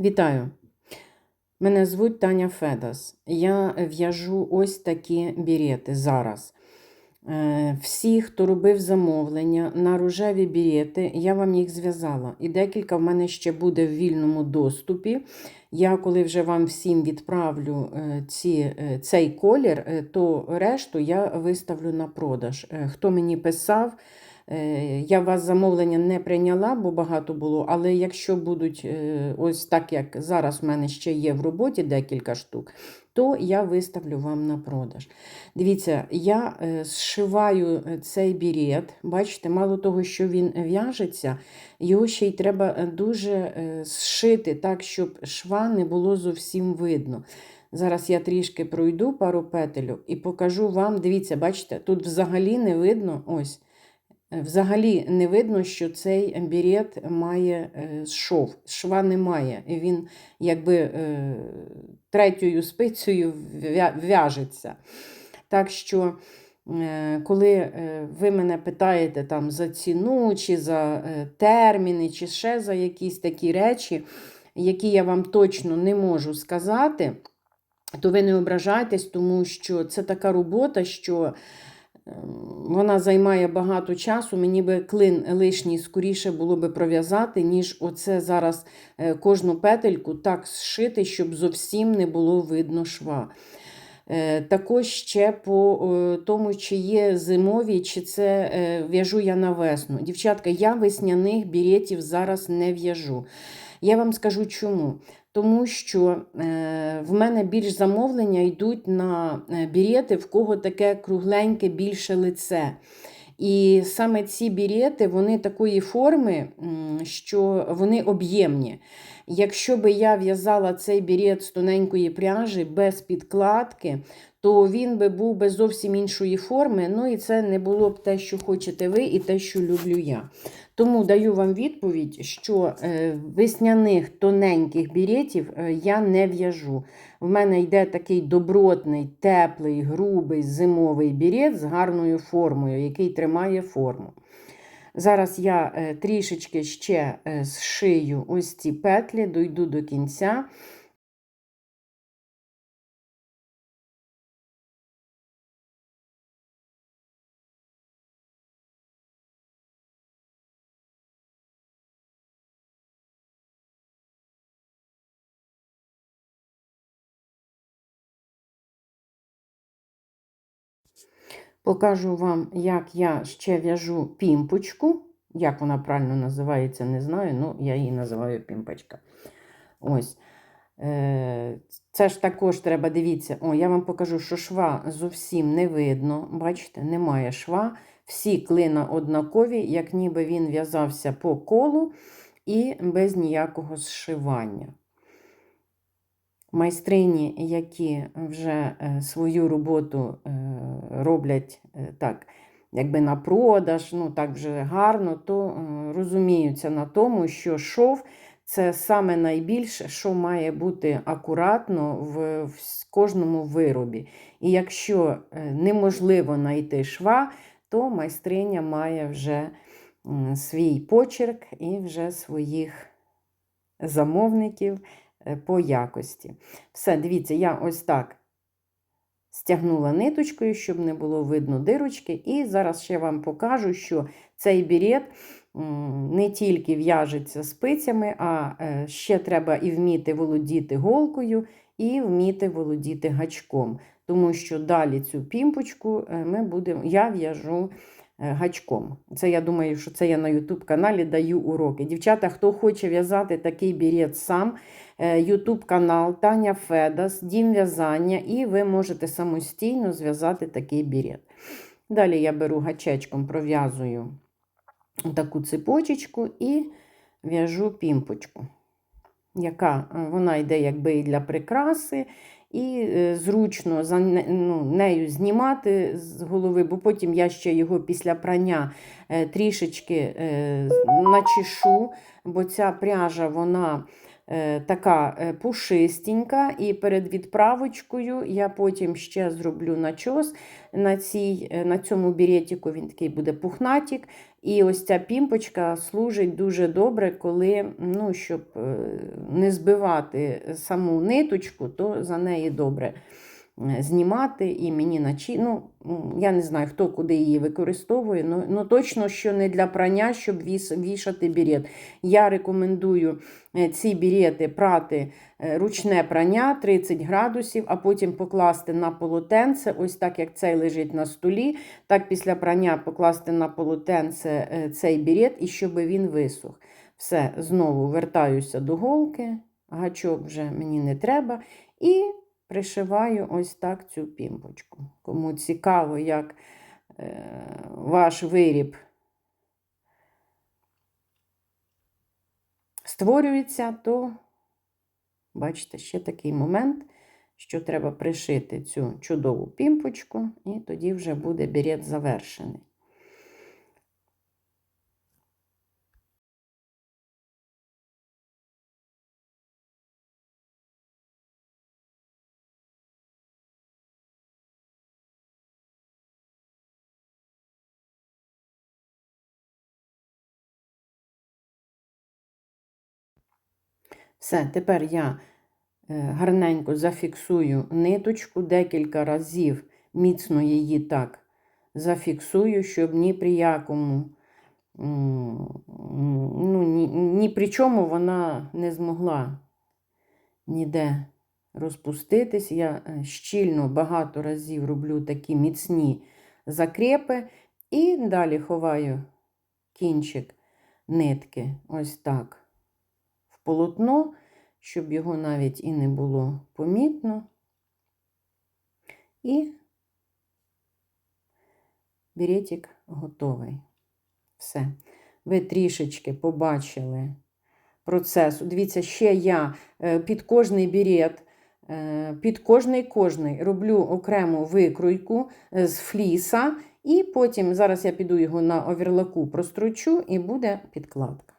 Вітаю! Мене звуть Таня Федас. Я в'яжу ось такі бірети зараз. Е, Всі, хто робив замовлення на рожеві бірети, я вам їх зв'язала. І декілька в мене ще буде в вільному доступі. Я, коли вже вам всім відправлю е, ці, е, цей колір, то решту я виставлю на продаж. Хто мені писав, Я вас замовлення не прийняла, бо багато було, але якщо будуть е, ось так, як зараз в мене ще є в роботі декілька штук, то я виставлю вам на продаж. Дивіться, я е, зшиваю е, цей бірет. Бачите, мало того, що він в'яжеться, його ще й треба е, дуже е, зшити так, щоб шва не було зовсім видно. Зараз я трішки пройду пару петельок і покажу вам. Дивіться, бачите, тут взагалі не видно ось. Взагалі не видно, що цей бірет має е, шов. Шва немає. Він якби е, третьою спицею в'яжеться. Так що, е, коли ви мене питаєте там за ціну, чи за терміни, чи ще за якісь такі речі, які я вам точно не можу сказати, то ви не ображайтесь, тому що це така робота, що. Ем, Вона займає багато часу. Мені би клин лишній скоріше було би пров'язати, ніж оце зараз е, кожну петельку так зшити, щоб зовсім не було видно шва. Е, Також ще по е, тому, чи є зимові, чи це в'яжу я на весну. Дівчатка, я весняних біретів зараз не в'яжу. Я вам скажу чому. Тому що е, в мене більш замовлення йдуть на е, бірети, в кого таке кругленьке більше лице. І саме ці бірети, вони такої форми, що вони об'ємні. Якщо би я в'язала цей бірет з тоненької пряжі без підкладки, то він би був би зовсім іншої форми. Ну і це не було б те, що хочете ви, і те, що люблю я. Тому даю вам відповідь, що е, весняних тоненьких біретів е, я не в'яжу. В мене йде такий добротний, теплий, грубий зимовий бірет з гарною формою, який тримає форму. Зараз я е, трішечки ще зшию ось ці петлі, дойду до кінця. Покажу вам, як я ще в'яжу пімпочку. Як вона правильно називається, не знаю, ну я її називаю пімпочка. Ось. Е, Це ж також треба дивіться. О, я вам покажу, що шва зовсім не видно. Бачите, немає шва. Всі клина однакові, як ніби він в'язався по колу і без ніякого зшивання. Майстрині, які вже е, свою роботу е, роблять е, так, якби на продаж, ну так вже гарно, то розуміються на тому, що шов це саме найбільше, що має бути акуратно в, кожному виробі. І якщо неможливо знайти шва, то майстриня має вже свій почерк і вже своїх замовників по якості. Все, дивіться, я ось так стягнула ниточкою, щоб не було видно дирочки. І зараз ще вам покажу, що цей бірет не тільки в'яжеться спицями, а е, ще треба і вміти володіти голкою, і вміти володіти гачком. Тому що далі цю пімпочку е, ми будемо, я в'яжу е, гачком. Це я думаю, що це я на YouTube каналі даю уроки. Дівчата, хто хоче в'язати такий бірет сам, YouTube канал Таня Федас, Дім в'язання, і ви можете самостійно зв'язати такий бірет. Далі я беру гачечком, пров'язую таку цепочечку і в'яжу пімпочку, яка е, вона йде якби і для прикраси, і е, зручно за ну, нею знімати з голови, бо потім я ще його після прання е, трішечки начешу, бо ця пряжа вона така е, пушистенька, і перед відправочкою я потім ще зроблю начос. На, цій, е, на цьому бірєтіку, він такий буде пухнатік, І ось ця пімпочка служить дуже добре, коли, ну, щоб е, не збивати саму ниточку, то за неї добре. е, знімати і мені начі... ну, я не знаю, хто куди її використовує, ну, ну точно, що не для прання, щоб вішати бірет. Я рекомендую е, ці бірети прати е, ручне прання 30 градусів, а потім покласти на полотенце, ось так як цей лежить на столі, так після прання покласти на полотенце е, цей бірет і щоб він висох. Все, знову вертаюся до голки, гачок вже мені не треба. І пришиваю ось так цю пімпочку. Кому цікаво, як е, ваш виріб створюється, то бачите, ще такий момент, що треба пришити цю чудову пімпочку, і тоді вже буде бірет завершений. Все, тепер я е, гарненько зафіксую ниточку декілька разів, міцно її так зафіксую, щоб ні при якому, ну, ні, ні при чому вона не змогла ніде розпуститись. Я е, щільно багато разів роблю такі міцні закрепи і далі ховаю кінчик нитки. Ось так полотно, щоб його навіть і не було помітно. І беретик готовий. Все. Ви трішечки побачили процес. Дивіться, ще я е, під кожний бірет, е, під кожний кожний роблю окрему викруйку е, з фліса, і потім зараз я піду його на оверлаку прострочу, і буде підкладка.